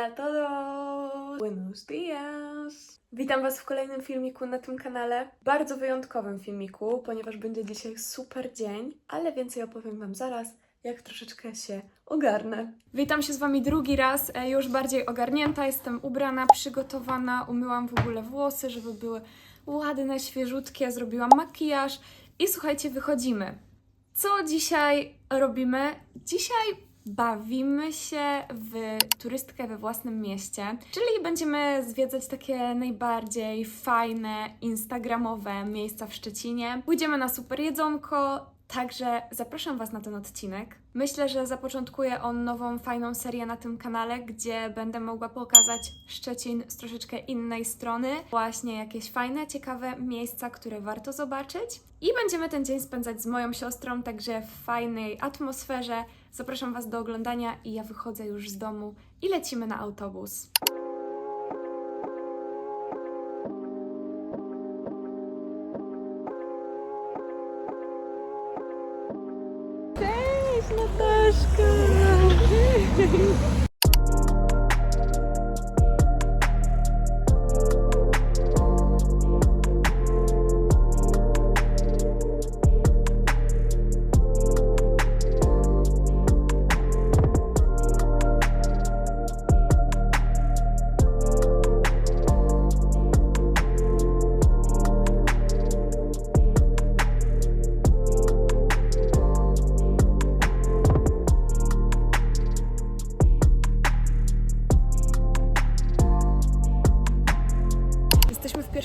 Hola a todos! Buenos días! Witam Was w kolejnym filmiku na tym kanale. Bardzo wyjątkowym filmiku, ponieważ będzie dzisiaj super dzień, ale więcej opowiem Wam zaraz, jak troszeczkę się ogarnę. Witam się z Wami drugi raz, e, już bardziej ogarnięta, jestem ubrana, przygotowana, umyłam w ogóle włosy, żeby były ładne, świeżutkie, zrobiłam makijaż i słuchajcie, wychodzimy. Co dzisiaj robimy? Dzisiaj bawimy się w turystkę we własnym mieście, czyli będziemy zwiedzać takie najbardziej fajne, instagramowe miejsca w Szczecinie. Pójdziemy na super jedzonko, także zapraszam Was na ten odcinek. Myślę, że zapoczątkuje on nową, fajną serię na tym kanale, gdzie będę mogła pokazać Szczecin z troszeczkę innej strony. Właśnie jakieś fajne, ciekawe miejsca, które warto zobaczyć. I będziemy ten dzień spędzać z moją siostrą, także w fajnej atmosferze. Zapraszam Was do oglądania i ja wychodzę już z domu i lecimy na autobus. aşkım.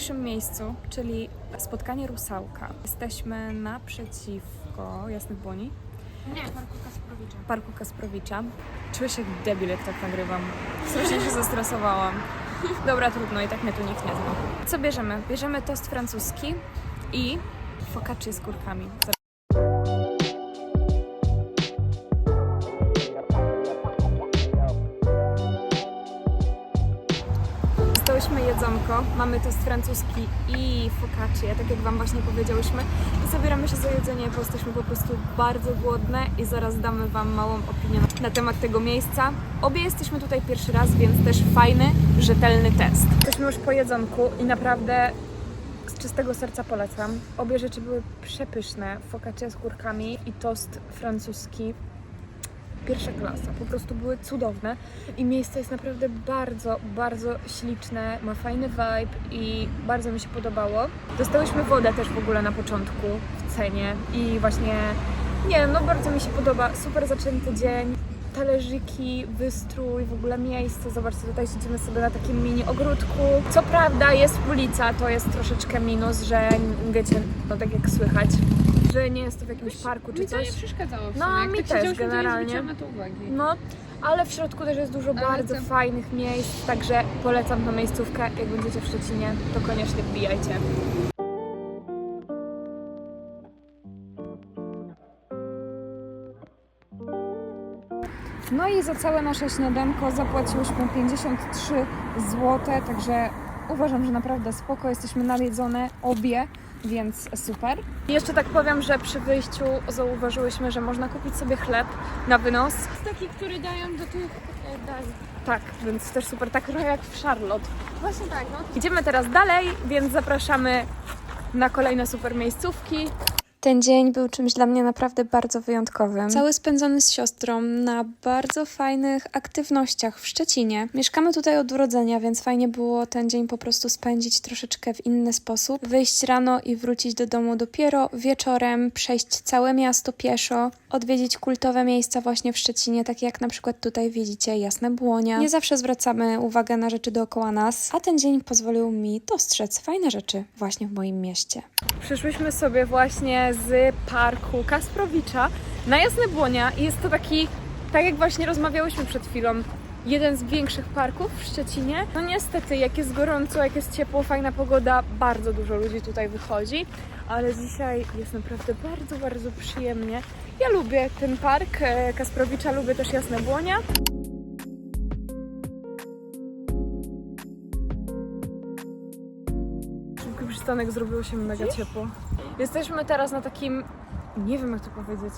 Pierwszym miejscu, czyli spotkanie Rusałka. Jesteśmy naprzeciwko Jasnych Błoni, Nie, Parku Kasprowicza. Parku Kasprowicza. Czuję się jak debil, jak tak nagrywam. Strasznie się zestresowałam. Dobra, trudno, i tak mnie tu nikt nie zna. Co bierzemy? Bierzemy tost francuski i focaccia z kurkami. Dostałyśmy jedzonko, mamy tost francuski i focaccia, tak jak Wam właśnie powiedziałyśmy. I zabieramy się za jedzenie, bo jesteśmy po prostu bardzo głodne i zaraz damy Wam małą opinię na temat tego miejsca. Obie jesteśmy tutaj pierwszy raz, więc też fajny, rzetelny test. Jesteśmy już po jedzonku i naprawdę z czystego serca polecam. Obie rzeczy były przepyszne. Focaccia z kurkami i tost francuski pierwsza klasa. Po prostu były cudowne i miejsce jest naprawdę bardzo, bardzo śliczne, ma fajny vibe i bardzo mi się podobało. Dostałyśmy wodę też w ogóle na początku w cenie i właśnie, nie no bardzo mi się podoba. Super zaczęty dzień. Talerzyki, wystrój, w ogóle miejsce. Zobaczcie, tutaj siedzimy sobie na takim mini ogródku. Co prawda jest ulica, to jest troszeczkę minus, że wiecie, no tak jak słychać, że nie jest to w jakimś parku czy Mi to nie coś. przeszkadzało w No, sumie. Jak mi tak też siedziałyśmy, to nie generalnie. zwróciłam na to uwagi. No, ale w środku też jest dużo Ale bardzo co? fajnych miejsc, także polecam tą miejscówkę. Jak będziecie w Szczecinie, to koniecznie wbijajcie. No i za całe nasze śniadanko zapłaciłyśmy 53 zł, także uważam, że naprawdę spoko, jesteśmy najedzone obie, więc super. Jeszcze tak powiem, że przy wyjściu zauważyłyśmy, że można kupić sobie chleb na wynos. Taki, który dają do tych e, dań. Tak, więc też super, tak trochę jak w Charlotte. Właśnie tak, no. Idziemy teraz dalej, więc zapraszamy na kolejne super miejscówki. Ten dzień był czymś dla mnie naprawdę bardzo wyjątkowym. Cały spędzony z siostrą na bardzo fajnych aktywnościach w Szczecinie. Mieszkamy tutaj od urodzenia, więc fajnie było ten dzień po prostu spędzić troszeczkę w inny sposób. Wyjść rano i wrócić do domu dopiero wieczorem, przejść całe miasto pieszo, odwiedzić kultowe miejsca właśnie w Szczecinie, takie jak na przykład tutaj widzicie Jasne Błonia. Nie zawsze zwracamy uwagę na rzeczy dookoła nas, a ten dzień pozwolił mi dostrzec fajne rzeczy właśnie w moim mieście. Przyszłyśmy sobie właśnie z parku Kasprowicza na Jasne Błonia i jest to taki, tak jak właśnie rozmawiałyśmy przed chwilą, jeden z większych parków w Szczecinie. No niestety, jak jest gorąco, jak jest ciepło, fajna pogoda, bardzo dużo ludzi tutaj wychodzi, ale dzisiaj jest naprawdę bardzo, bardzo przyjemnie. Ja lubię ten park e, Kasprowicza, lubię też Jasne Błonia. Przystanek zrobiło się mega ciepło. Jesteśmy teraz na takim, nie wiem jak to powiedzieć,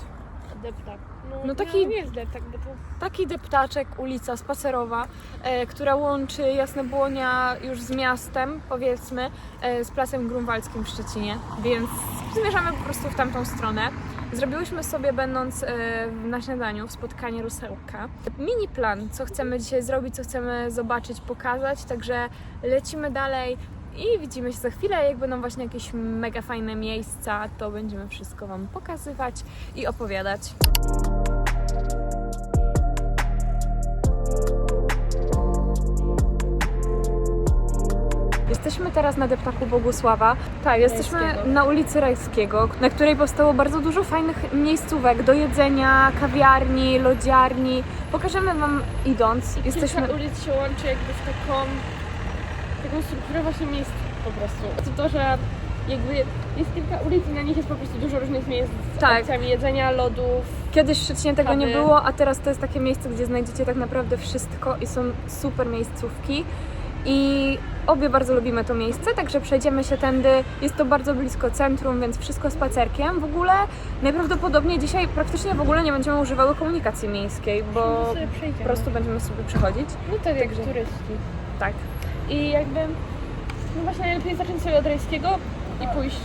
Deptak. No taki- nie jest deptak, bo to... Taki deptaczek, ulica spacerowa, e, która łączy Jasne Błonia już z miastem, powiedzmy, e, z Placem Grunwaldzkim w Szczecinie, więc zmierzamy po prostu w tamtą stronę. Zrobiłyśmy sobie, będąc e, na śniadaniu, w spotkanie Rusełka, mini plan, co chcemy dzisiaj zrobić, co chcemy zobaczyć, pokazać, także lecimy dalej i widzimy się za chwilę. Jak będą właśnie jakieś mega fajne miejsca, to będziemy wszystko Wam pokazywać i opowiadać. Jesteśmy teraz na deptaku Bogusława. Tak, jesteśmy Rajskiego. na ulicy Rajskiego, na której powstało bardzo dużo fajnych miejscówek do jedzenia, kawiarni, lodziarni. Pokażemy Wam idąc. Jesteśmy... Jesteśmy Kilka ulic się łączy jakby w taką... taką strukturę właśnie miejsc po prostu. To to, że jakby jest kilka ulic i na nich jest po prostu dużo różnych miejsc z Tak. opcjami jedzenia, lodów. Kiedyś w Szczecinie tego nie było, a teraz to jest takie miejsce, gdzie znajdziecie tak naprawdę wszystko i są super miejscówki. I obie bardzo lubimy to miejsce, także przejdziemy się tędy. Jest to bardzo blisko centrum, więc wszystko spacerkiem. W ogóle najprawdopodobniej dzisiaj praktycznie w ogóle nie będziemy używały komunikacji miejskiej, bo No po przejdziemy. prostu będziemy sobie przechodzić. No tak jak turyści. Tak. I jakby... No właśnie najlepiej zacząć sobie od Rajskiego i pójść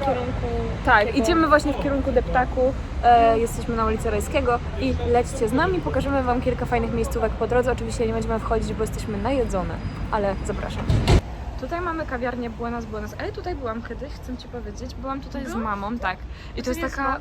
w kierunku... Tak, takiego- idziemy właśnie w kierunku deptaku. E, jesteśmy na ulicy Rajskiego i lećcie z nami. Pokażemy Wam kilka fajnych miejscówek po drodze. Oczywiście nie będziemy wchodzić, bo jesteśmy najedzone, ale zapraszam. Tutaj mamy kawiarnię Buenas Buenas, ale tutaj byłam kiedyś, chcę Ci powiedzieć. Byłam tutaj z Byłaś? mamą, tak. I to jest taka.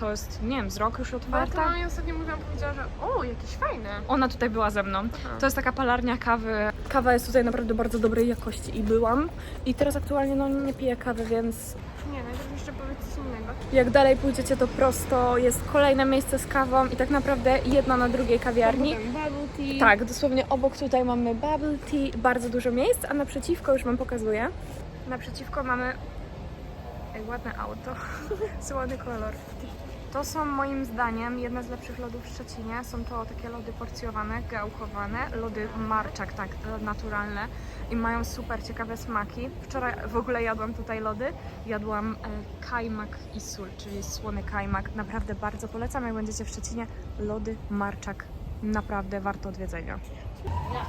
To jest, nie wiem, z rok już to otwarta. mama mi ostatnio mówiłam, powiedziała, że o, jakieś fajne. Ona tutaj była ze mną. Aha. To jest taka palarnia kawy. Kawa jest tutaj naprawdę bardzo dobrej jakości i byłam. I teraz aktualnie no, nie piję kawy, więc Nie, najpierw jeszcze powiedz coś innego. Jak dalej pójdziecie, to prosto jest kolejne miejsce z kawą i tak naprawdę jedna na drugiej kawiarni. Bubble tea. Tak, dosłownie obok tutaj mamy bubble tea, bardzo dużo miejsc, a naprzeciwko już Wam pokazuję. Naprzeciwko mamy Ej, ładne auto, słony kolor. To są moim zdaniem jedne z lepszych lodów w Szczecinie. Są to takie lody porcjowane, gałkowane, lody marczak, tak, naturalne i mają super ciekawe smaki. Wczoraj w ogóle jadłam tutaj lody. Jadłam e, kajmak i sól, czyli słony kajmak. Naprawdę bardzo polecam, jak będziecie w Szczecinie. Lody marczak. Naprawdę warto odwiedzenia.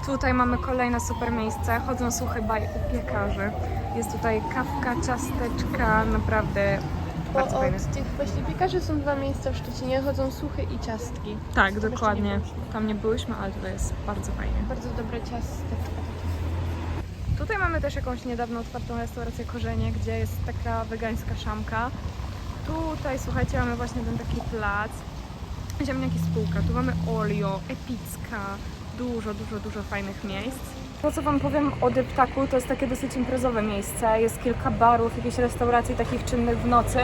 Tutaj mamy kolejne super miejsce. Chodzą suche baj u piekarzy. Jest tutaj kawka, ciasteczka, naprawdę Bo bardzo fajne. od tych właśnie piekarzy są dwa miejsca w Szczecinie, chodzą suchy i ciastki. Tak, jeszcze dokładnie. nie byliśmy. Tam nie byłyśmy, ale tutaj jest bardzo fajnie. Bardzo dobre ciasteczka. Tutaj mamy też jakąś niedawno otwartą restaurację Korzenie, gdzie jest taka wegańska szamka. Tutaj, słuchajcie, mamy właśnie ten taki plac. Ziemniaki spółka. Tu mamy Olio, Epicka. Dużo, dużo, dużo fajnych miejsc. To, co Wam powiem o Deptaku, to jest takie dosyć imprezowe miejsce. Jest kilka barów, jakieś restauracji takich czynnych w nocy.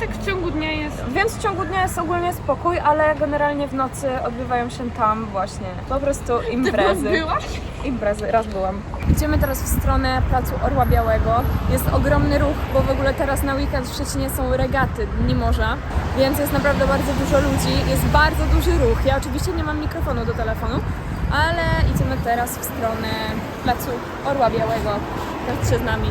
Tak w ciągu dnia jest. Więc w ciągu dnia jest ogólnie spokój, ale generalnie w nocy odbywają się tam właśnie po prostu imprezy. Byłaś? Imprezy, raz byłam. Idziemy teraz w stronę Placu Orła Białego. Jest ogromny ruch, bo w ogóle teraz na weekend w Szczecinie są regaty Dni Morza, więc jest naprawdę bardzo dużo ludzi. Jest bardzo duży ruch. Ja oczywiście nie mam mikrofonu do telefonu, ale idziemy teraz w stronę Placu Orła Białego. Chodźcie z nami.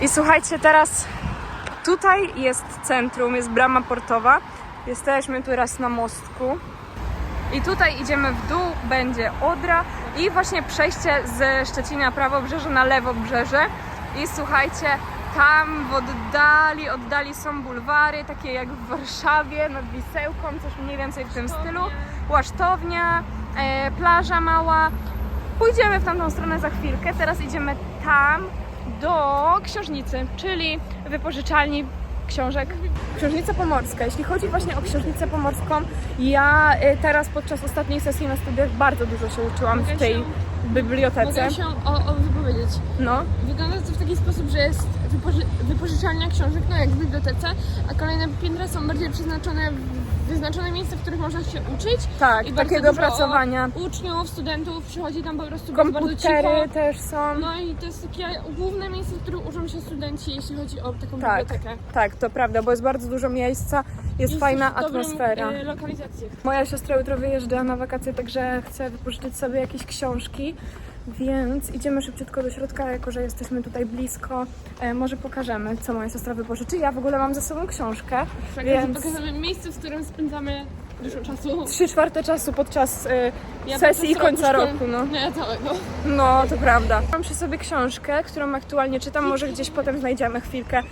I słuchajcie, teraz tutaj jest centrum, jest brama portowa. Jesteśmy teraz na mostku. I tutaj idziemy w dół, będzie Odra i właśnie przejście ze Szczecina prawobrzeże na lewobrzeże. I słuchajcie, tam w oddali, oddali są bulwary, takie jak w Warszawie, nad Wisełką, coś mniej więcej w tym stylu. Łasztownia, e, plaża mała. Pójdziemy w tamtą stronę za chwilkę. Teraz idziemy tam do książnicy, czyli wypożyczalni książek. Książnica Pomorska. Jeśli chodzi właśnie o Książnicę Pomorską, ja y, teraz podczas ostatniej sesji na studiach bardzo dużo się uczyłam Mogę w tej się- bibliotece. Mogę się o, o wypowiedzieć. No, Wygląda to w taki sposób, że jest wypoży wypożyczalnia książek, no jak w bibliotece, a kolejne piętra są bardziej przeznaczone w wyznaczone miejsca, w których można się uczyć. Tak, I bardzo takiego dużo opracowania. Uczniów, studentów przychodzi tam po prostu Komputery też są. No i to jest takie główne miejsce, w którym uczą się studenci, jeśli chodzi o taką Tak. bibliotekę. Tak, to prawda, bo jest bardzo dużo miejsca, jest, Jest fajna w dobrym, atmosfera. e, lokalizacji. Moja siostra jutro wyjeżdża na wakacje, także chce wypożyczyć sobie jakieś książki, więc idziemy szybciutko do środka, jako że jesteśmy tutaj blisko. E, może pokażemy, co moja siostra wypożyczy. Ja w ogóle mam ze sobą książkę, Tak, więc pokazujemy miejsce, w którym spędzamy dużo czasu. trzy czwarte czasu podczas e, Ja sesji i podczas końca roku roku. No. Nie, całego. no, to prawda. Mam przy sobie książkę, którą aktualnie czytam, może gdzieś potem znajdziemy chwilkę,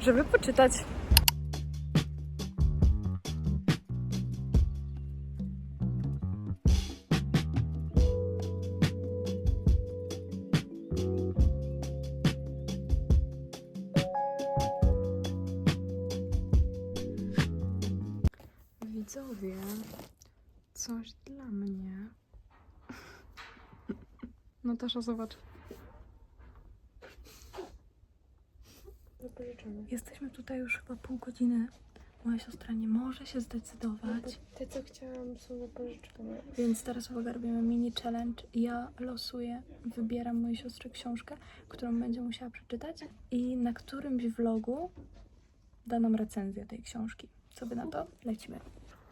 żeby poczytać. Natasza, zobacz. Jesteśmy tutaj już chyba pół godziny. Moja siostra nie może się zdecydować, Te, co chciałam, są wypożyczone. więc teraz uwaga, robimy mini challenge. Ja losuję, wybieram mojej siostry książkę, którą będzie musiała przeczytać i na którymś vlogu da nam recenzję tej książki. Co by na to? Lecimy.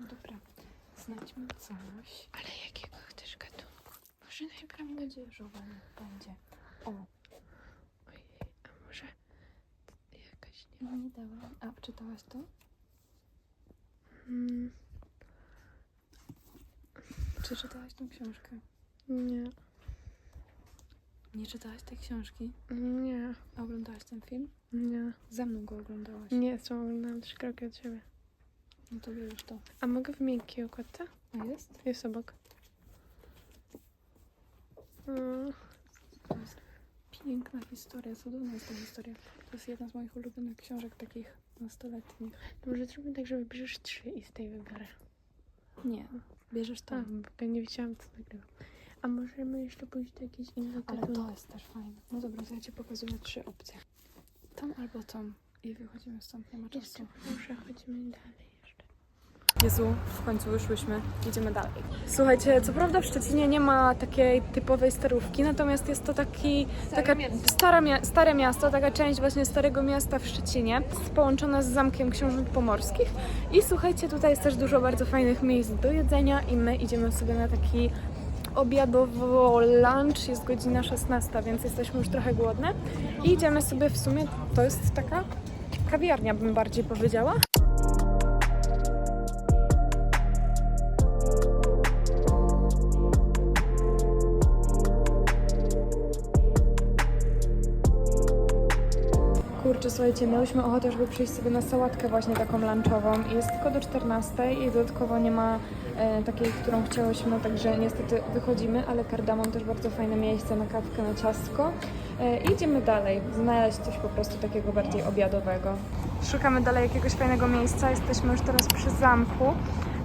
Dobra, znajdźmy coś. Ale jakiego taka młodzieżowa niech będzie. O, Ojej, a może jakaś no nie dałam. A, czytałaś to? Mm, Czy czytałaś tą książkę? nie, Nie czytałaś tej książki? nie, A oglądałaś ten film? nie. Ze mną go oglądałaś. Nie, co oglądałam trzy kroki od siebie. No to bierzesz to. A mogę w miękkiej okładce? A jest? Jest obok. Mm, To jest piękna historia, cudowna jest ta historia. To jest jedna z moich ulubionych książek takich nastoletnich. to może zróbmy tak, że wybierzesz trzy i z tej wybiorę. Nie, bierzesz to. A, nie wiedziałam, co nagrywam. A możemy jeszcze pójść do jakiejś innej Ale to jest też fajne. No dobra, to ja ci pokazuję trzy opcje. Tą albo tą. I wychodzimy stąd, nie ma Jeszcze czasu. proszę, chodźmy dalej jeszcze. Jezu, w końcu wyszłyśmy. Idziemy dalej. Słuchajcie, co prawda w Szczecinie nie ma takiej typowej starówki, natomiast jest to taki taka stara mia- stare miasto, taka część właśnie starego miasta w Szczecinie, połączona z Zamkiem Książąt Pomorskich. I słuchajcie, tutaj jest też dużo bardzo fajnych miejsc do jedzenia i my idziemy sobie na taki obiadowo lunch, jest godzina 16, więc jesteśmy już trochę głodne. I idziemy sobie w sumie, to jest taka kawiarnia bym bardziej powiedziała. Słuchajcie, miałyśmy ochotę, żeby przyjść sobie na sałatkę właśnie taką lunchową jest tylko do 14 i dodatkowo nie ma e, takiej, którą chciałyśmy, także niestety wychodzimy, ale kardamon też bardzo fajne miejsce na kawkę, na ciastko. E, idziemy dalej, znaleźć coś po prostu takiego bardziej obiadowego. Szukamy dalej jakiegoś fajnego miejsca, jesteśmy już teraz przy zamku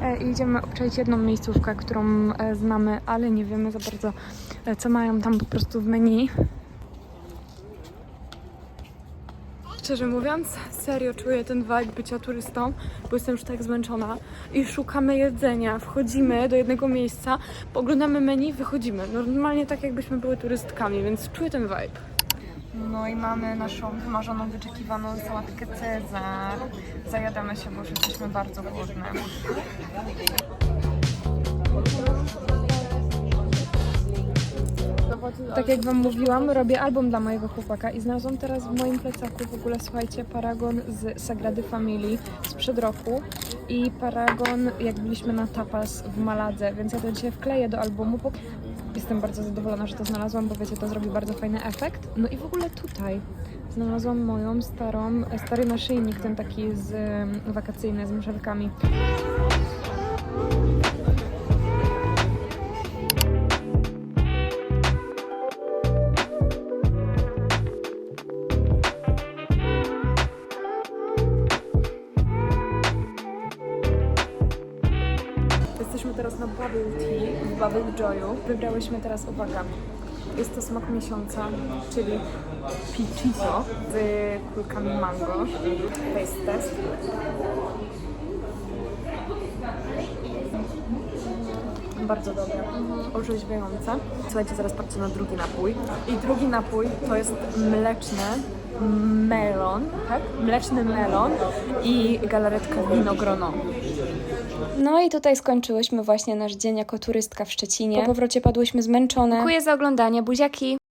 e, i idziemy obczaić jedną miejscówkę, którą e, znamy, ale nie wiemy za bardzo, e, co mają tam po prostu w menu. Szczerze mówiąc, serio czuję ten vibe bycia turystą, bo jestem już tak zmęczona i szukamy jedzenia. Wchodzimy do jednego miejsca, poglądamy menu, wychodzimy. Normalnie tak jakbyśmy były turystkami, więc czuję ten vibe. No i mamy naszą wymarzoną, wyczekiwaną sałatkę Cezar. Zajadamy się, bo już jesteśmy bardzo głodne. Tak jak Wam mówiłam, robię album dla mojego chłopaka i znalazłam teraz w moim plecaku w ogóle, słuchajcie, paragon z Sagrady Family sprzed roku i paragon jak byliśmy na tapas w Maladze, więc ja to dzisiaj wkleję do albumu. Jestem bardzo zadowolona, że to znalazłam, bo wiecie, to zrobi bardzo fajny efekt. No i w ogóle tutaj znalazłam moją starą, stary naszyjnik, ten taki z wakacyjny, z muszelkami. Wybrałyśmy teraz, uwaga, jest to smak miesiąca, czyli pichito z kulkami mango. Taste test. bardzo dobre, orzeźwiające. Słuchajcie, zaraz patrzcie na drugi napój. I drugi napój to jest mleczny melon, tak? Mleczny melon i galaretka winogrono. No i tutaj skończyłyśmy właśnie nasz dzień jako turystka w Szczecinie. Po powrocie padłyśmy zmęczone. Dziękuję za oglądanie, buziaki!